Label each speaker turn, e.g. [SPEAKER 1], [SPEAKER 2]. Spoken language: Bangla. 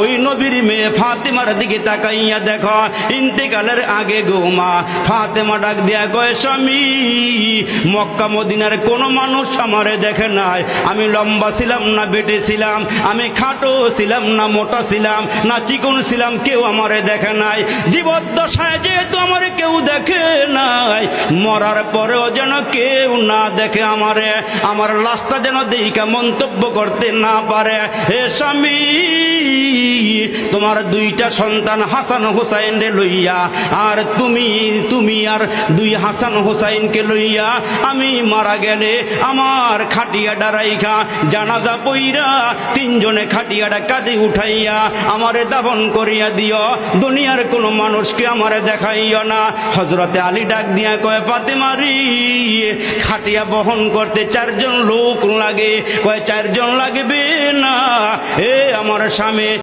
[SPEAKER 1] ওই নবীর মেয়ে ফাতেমার দিকে তাকাইয়া দেখো, ইন্তেকালের আগে গোমা। ফাতেমা ডাক দিয়া কয়, স্বামী, মক্কা, মদিনার কোনো মানুষ আমারে দেখে নাই। আমি লম্বা ছিলাম না বেটে ছিলাম, আমি খাটো ছিলাম না মোটা ছিলাম, না চিকন ছিলাম, কেউ আমারে দেখে নাই। জীবদ্দশায় যেহেতু আমারে কেউ দেখে নাই, মরার পরেও যেন কেউ না দেখে আমারে। আমার লাশটা যেন দেইকা মন্তব্য করতে না পারে। হে স্বামী তোমার দুইটা সন্তান হাসান হোসাইন রে লইয়া, আর তুমি তুমি আর দুই হাসান হোসাইনকে লইয়া, আমি মারা গেলে আমার খাটিয়া ডারাইখা জানাজা পইরা তিনজনে খাটিয়াটা কাঁধে উঠাইয়া আমারে দাফন করিয়া দিও। দুনিয়ার কোনো মানুষকে আমারে দেখাইও না। হজরতে আলী ডাক দিয়া কয় ফাতেমারি খাটিয়া বহন করতে চারজন লোক লাগে। কয়, চারজন লাগবে না। এ আমার স্বামী